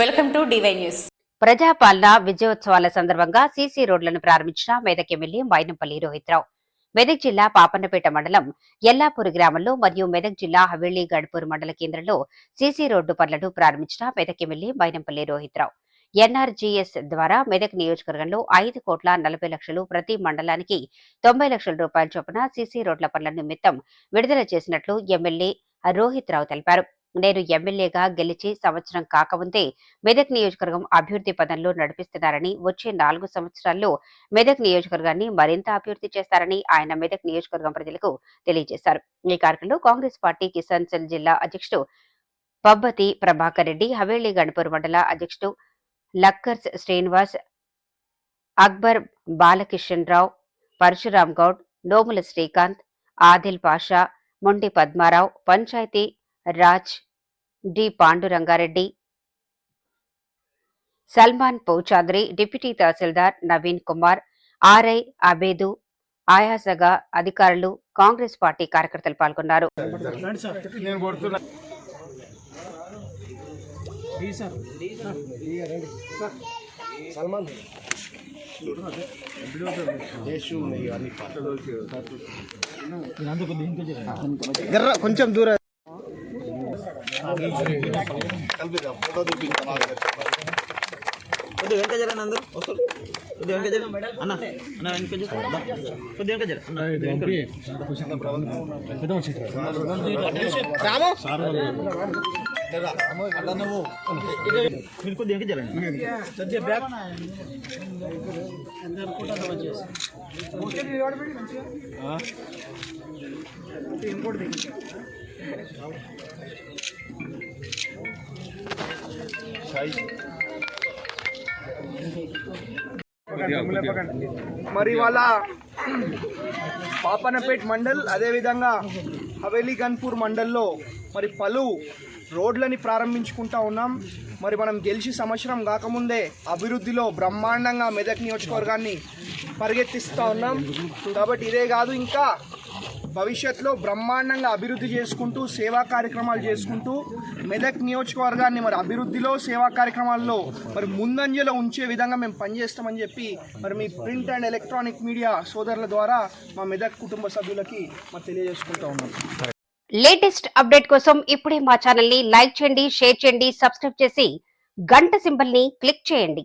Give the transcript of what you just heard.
Welcome to DY news. ప్రజాపాలన విజయోత్సవాల సందర్భంగా సీసీ రోడ్లను ప్రారంభించిన మెదక్ ఎమ్మెల్యే మైనంపల్లి రోహిత్రావు. మెదక్ జిల్లా పాపన్నపేట మండలం ఎల్లాపూర్ గ్రామంలో మరియు మెదక్ జిల్లా హవేళీ గడ్పూర్ మండల కేంద్రంలో సీసీ రోడ్డు పనులను ప్రారంభించిన మెదక్ ఎమ్మెల్యే మైనంపల్లి రోహిత్రావు. ఎన్ఆర్జీఎస్ ద్వారా మెదక్ నియోజకవర్గంలో ఐదు కోట్ల నలభై లక్షలు ప్రతి మండలానికి తొంభై లక్షల రూపాయల చొప్పున సీసీ రోడ్ల పనుల నిమిత్తం విడుదల చేసినట్లు ఎమ్మెల్యే రోహిత్ రావు తెలిపారు. నేను ఎమ్మెల్యేగా గెలిచి సంవత్సరం కాకముందే మెదక్ నియోజకవర్గం అభివృద్ధి పదంలో నడిపిస్తున్నారని వచ్చే నాలుగు సంవత్సరాల్లో మెదక్ నియోజకవర్గాన్ని మరింత అభివృద్ధి చేస్తారని ఆయన మెదక్ నియోజకవర్గం ప్రజలకు తెలియజేశారు. ఈ కార్యక్రమంలో కాంగ్రెస్ పార్టీ కిసాన్ సెల్ జిల్లా అధ్యక్షుడు పబ్బతి ప్రభాకర్ రెడ్డి హవేళి గణపూర్ మండల అధ్యక్షుడు లక్కర్స్ శ్రీనివాస్ అక్బర్ బాలకిషన్ రావు పరశురామ్ గౌడ్ నోముల Srikanth Adil Pasha Mondi Padmarao Panchayati Raj D. Pandurangareddy Salman Pouchadri deputy Tahsildar Naveen Kumar RI Abedu ఆయాసగా అధికారులు కాంగ్రెస్ పార్టీ కార్యకర్తలు పాల్గొన్నారు. కొంచెం దూరం. కొద్దిగా వెనక జరగండి అందరూ వస్తారు కొద్దిగా వెనక జరగండి అన్న అన్న వెనక జరగండి కొద్దిగా వెనక జరగండి రాము మీరు కొద్ది వెనక జరగండి మరి వాళ్ళ పాపనపేట్ మండల్ అదేవిధంగా హవేలీ గన్పూర్ మండల్లో మరి పలు రోడ్లని ప్రారంభించుకుంటా ఉన్నాం. మరి మనం గెలిచి సంవత్సరం కాకముందే అభివృద్ధిలో బ్రహ్మాండంగా మెదక్ నియోజకవర్గాన్ని పరిగెత్తిస్తూ ఉన్నాం. కాబట్టి ఇదే కాదు ఇంకా భవిష్యత్తులో బ్రహ్మాండంగా అభివృద్ధి చేసుకుంటూ సేవా కార్యక్రమాలు చేసుకుంటూ మెదక్ నియోజకవర్గాన్ని మరి అభివృద్ధిలో సేవా కార్యక్రమాల్లో మరి ముందంజలో ఉంచే విధంగా మేము పనిచేస్తామని చెప్పి మరి మీ ప్రింట్ అండ్ ఎలక్ట్రానిక్ మీడియా సోదరుల ద్వారా మా మెదక్ కుటుంబ సభ్యులకి మరి తెలియజేసుకుంటా ఉన్నాం. లేటెస్ట్ అప్డేట్ కోసం ఇప్పుడే మా ఛానల్ని లైక్ చేయండి షేర్ చేయండి సబ్స్క్రైబ్ చేసి గంట సింబల్ని క్లిక్ చేయండి.